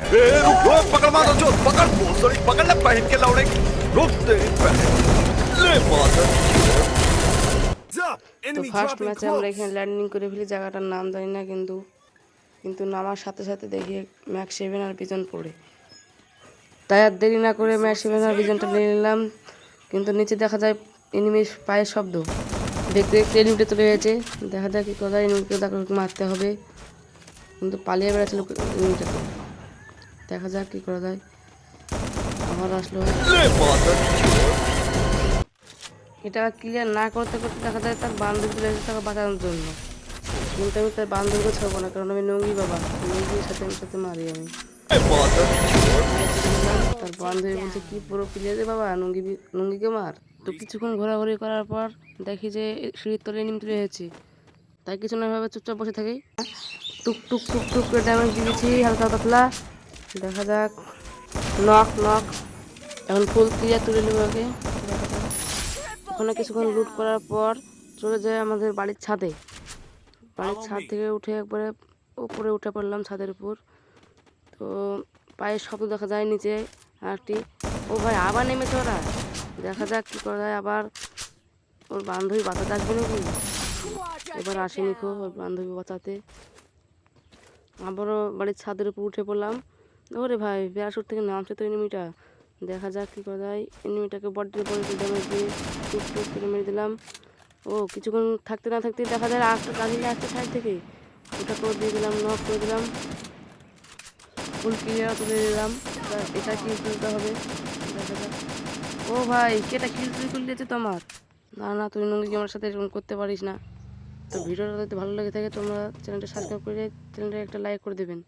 ए, रुक रुक पकड़ मारो जो पकड़ बहुत सॉरी पकड़ ले पहन के लौड़े रुक तेरी बहन ले मादर তো ফার্স্ট ম্যাচে আমরা এখানে ল্যান্ডিং করে ফেলি জায়গাটার নাম জানি না কিন্তু কিন্তু নামার সাথে সাথে দেখি ম্যাক্স সেভেন আর পিজন পড়ে তাই আর দেরি না করে ম্যাক্স সেভেন আর পিজনটা নিয়ে নিলাম কিন্তু নিচে দেখা যায় এনিমির পায়ের শব্দ দেখতে দেখতে এনিমিটা চলে গেছে দেখা যায় কী করা যায় এনিমিকে তাকে মারতে হবে কিন্তু পালিয়ে বেড়াচ্ছিল এনিমিটাকে দেখা যাক কি করা যায়। আবার আসলো। এটা ক্লিয়ার না করতে করতে দেখা যায় তার বান্ধবী চলে এসে তাকে বাঁচানোর জন্য। কিন্তু আমি তার বান্ধবীকে ছাড়বো না, কারণ আমি নঙ্গি বাবা। নঙ্গির সাথে আমি সাথে মারি আমি। তার বান্ধবী বলছে, কি পুরো ক্লিয়ার যে বাবা? নঙ্গি নঙ্গিকে মার? তো কিছুক্ষণ ঘোরাঘুরি করার পর দেখি যে সিঁড়ির তলে নিম তুলে হয়েছে তাই কিছু না ভাবে চুপচাপ বসে থাকি। টুক টুক টুক টুক করে ড্যামেজ দিয়েছি হালকা পাতলা। দেখা যাক। নক নক এখন ফুল ক্লিয়ার তুলে নেব ওকে। ওখানে কিছুক্ষণ লুট করার পর চলে যায় আমাদের বাড়ির ছাদে। বাড়ির ছাদ থেকে উঠে একবারে উপরে উঠে পড়লাম ছাদের উপর। তো পায়ের শব্দ দেখা যায় নিচে আরেকটি ও ভাই আবার নেমেছে ওরা। দেখা যাক কী করা যায়। আবার ওর বান্ধবী বাঁচাতে আসবে নাকি? এবার আসেনি খো ওর বান্ধবী বাঁচাতে। আবারও বাড়ির ছাদের উপর উঠে পড়লাম। ওরে ভাই প্যারাশুট থেকে নামছে তো এনিমিটা দেখা যাক কী করা যায়। এনিমিটাকে বডির উপরে ড্যামেজ দিয়ে করে মেরে দিলাম। ও, কিছুক্ষণ থাকতে না থাকতে দেখা যায় আটটা গাড়ি আসছে সাইড থেকে। ওটা করে দিয়ে দিলাম নক করে দিলাম। ফুল ক্লিয়ার তুলে দিলাম। এটা কিল তুলতে হবে? দেখা যাক। ও ভাই কেটা কিল তুই তুলে দিয়েছে তোমার? না না, তুই নঙ্গি আমার সাথে এরকম করতে পারিস না। তো ভিডিওটা যদি ভালো লেগে থাকে তোমরা চ্যানেলটা সাবস্ক্রাইব করে চ্যানেলটা একটা লাইক করে দেবেন।